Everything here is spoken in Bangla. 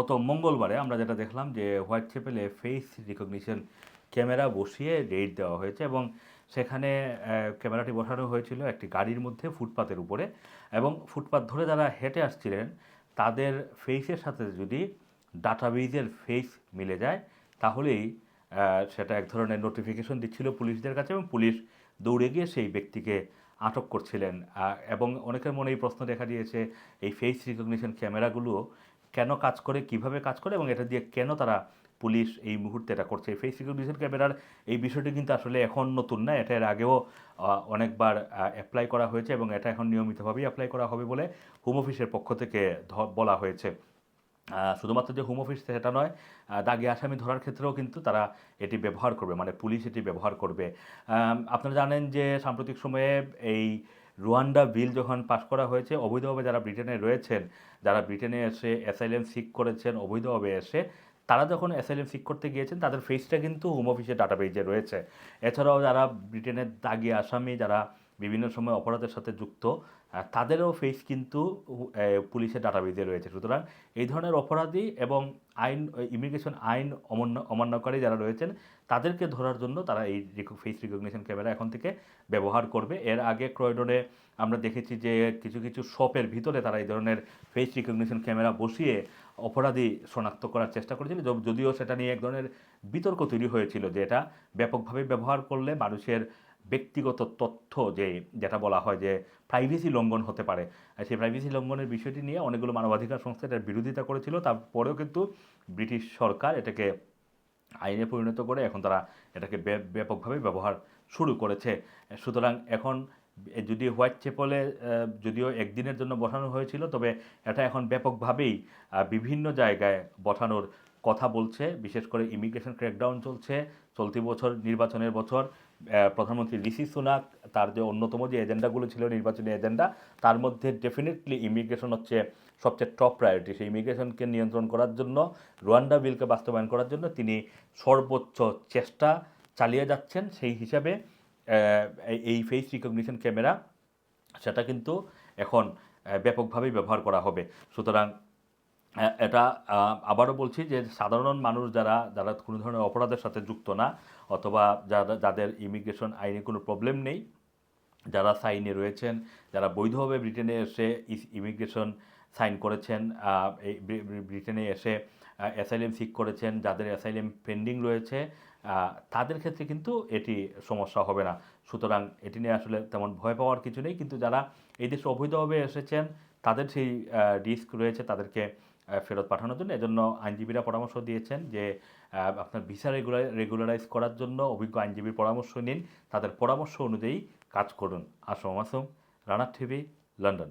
গত মঙ্গলবারে আমরা যেটা দেখলাম যে হোয়াইট চ্যাপেলে ফেস রিকগনিশন ক্যামেরা বসিয়ে রেড দেওয়া হয়েছে এবং সেখানে ক্যামেরাটি বসানো হয়েছিল একটি গাড়ির মধ্যে ফুটপাতের উপরে এবং ফুটপাত ধরে যারা হেঁটে আসছিলেন, তাদের ফেসের সাথে যদি ডাটাবেজের ফেস মিলে যায়, তাহলেই সেটা এক ধরনের নোটিফিকেশন দিচ্ছিল পুলিশদের কাছে এবং পুলিশ দৌড়ে গিয়ে সেই ব্যক্তিকে আটক করছিলেন। এবং অনেকের মনে এই প্রশ্ন দেখা দিয়েছে, এই ফেস রিকগনিশন ক্যামেরাগুলো কেন কাজ করে, কীভাবে কাজ করে এবং এটা দিয়ে কেন তারা পুলিশ এই মুহূর্তে এটা করছে। ফেস রিকগনিশন ক্যামেরার এই বিষয়টি কিন্তু আসলে এখন নতুন না, এটা এর আগেও অনেকবার অ্যাপ্লাই করা হয়েছে এবং এটা এখন নিয়মিতভাবেই অ্যাপ্লাই করা হবে বলে হোম অফিসের পক্ষ থেকে বলা হয়েছে। শুধুমাত্র যে হোম অফিস সেটা নয় দাগি আসামি ধরার ক্ষেত্রেও কিন্তু তারা এটি ব্যবহার করবে মানে পুলিশ এটি ব্যবহার করবে। আপনারা জানেন যে সাম্প্রতিক সময়ে এই রুয়ান্ডা বিল যখন পাশ করা হয়েছে, অবৈধভাবে যারা ব্রিটেনে রয়েছেন, যারা ব্রিটেনে এসে অ্যাসাইলেম সিক করেছেন, অবৈধভাবে এসে, তারা যখন অ্যাসাইলেম সিক করতে গিয়েছেন, তাদের ফেসটা কিন্তু হোম অফিসের ডাটাবেজে রয়েছে। এছাড়াও যারা ব্রিটেনের দাগি আসামি, যারা বিভিন্ন সময় অপরাধের সাথে যুক্ত তাদেরও ফেস কিন্তু পুলিশের ডাটাবেজে রয়েছে। সুতরাং এই ধরনের অপরাধী এবং আইন ইমিগ্রেশন আইন অমান্য, অমান্যকারী যারা রয়েছেন, তাদেরকে ধরার জন্য তারা এই ফেস রিকগনিশন ক্যামেরা এখন থেকে ব্যবহার করবে। এর আগে ক্রয়ডনে আমরা দেখেছি যে কিছু কিছু শপের ভিতরে তারা এই ধরনের ফেস রিকগনিশন ক্যামেরা বসিয়ে অপরাধী শনাক্ত করার চেষ্টা করেছিল। যদিও সেটা নিয়ে এক ধরনের বিতর্ক তৈরি হয়েছিল যে এটা ব্যাপকভাবে ব্যবহার করলে মানুষের ব্যক্তিগত তথ্য যে, যেটা বলা হয় যে প্রাইভেসি লঙ্ঘন হতে পারে। সেই প্রাইভেসি লঙ্ঘনের বিষয়টি নিয়ে অনেকগুলো মানবাধিকার সংস্থা এটার বিরোধিতা করেছিল। তারপরেও কিন্তু ব্রিটিশ সরকার এটাকে আইনে পরিণত করে এখন তারা এটাকে ব্যাপকভাবে ব্যবহার শুরু করেছে। সুতরাং এখন যদি হোয়াইট চেপলে যদিও একদিনের জন্য বসানো হয়েছিল, তবে এটা এখন ব্যাপকভাবেই বিভিন্ন জায়গায় বসানোর কথা বলছে, বিশেষ করে ইমিগ্রেশন ক্র্যাকডাউন চলছে, চলতি বছর, নির্বাচনের বছর প্রধানমন্ত্রী ঋষি সুনাক, তার যে অন্যতম যে এজেন্ডাগুলো ছিল, নির্বাচনী এজেন্ডা, তার মধ্যে ডেফিনেটলি ইমিগ্রেশন হচ্ছে সবচেয়ে টপ প্রায়োরিটি সেই ইমিগ্রেশনকে নিয়ন্ত্রণ করার জন্য রুয়ান্ডা বিলকে বাস্তবায়ন করার জন্য তিনি সর্বোচ্চ চেষ্টা চালিয়ে যাচ্ছেন। সেই হিসাবে এই- ফেস রিকগনিশন ক্যামেরা সেটা কিন্তু এখন ব্যাপকভাবেই ব্যবহার করা হবে। সুতরাং এটা আবারও বলছি যে সাধারণ মানুষ যারা যারা কোনো ধরনের অপরাধের সাথে যুক্ত না, অথবা যারা, যাদের ইমিগ্রেশন আইনে কোনো প্রবলেম নেই, যারা সাইনে রয়েছেন, যারা বৈধভাবে ব্রিটেনে এসে ইমিগ্রেশন সাইন করেছেন ব্রিটেনে এসে অ্যাসাইলেম সিক করেছেন, যাদের অ্যাসাইলেম পেন্ডিং রয়েছে তাদের ক্ষেত্রে কিন্তু এটি সমস্যা হবে না। সুতরাং এটি নিয়ে আসলে তেমন ভয় পাওয়ার কিছু নেই, কিন্তু যারা এই দেশে অবৈধভাবে এসেছেন, তাদের সেই রিস্ক রয়েছে, তাদেরকে ফেরত পাঠানোর জন্য। এজন্য আইনজীবীরা পরামর্শ দিয়েছেন যে আপনার ভিসা রেগুলার রেগুলারাইজ করার জন্য অভিজ্ঞ আইনজীবীর পরামর্শ নিন। তাদের পরামর্শ অনুযায়ী কাজ করুন। আসম আসম রানার টিভি, লন্ডন।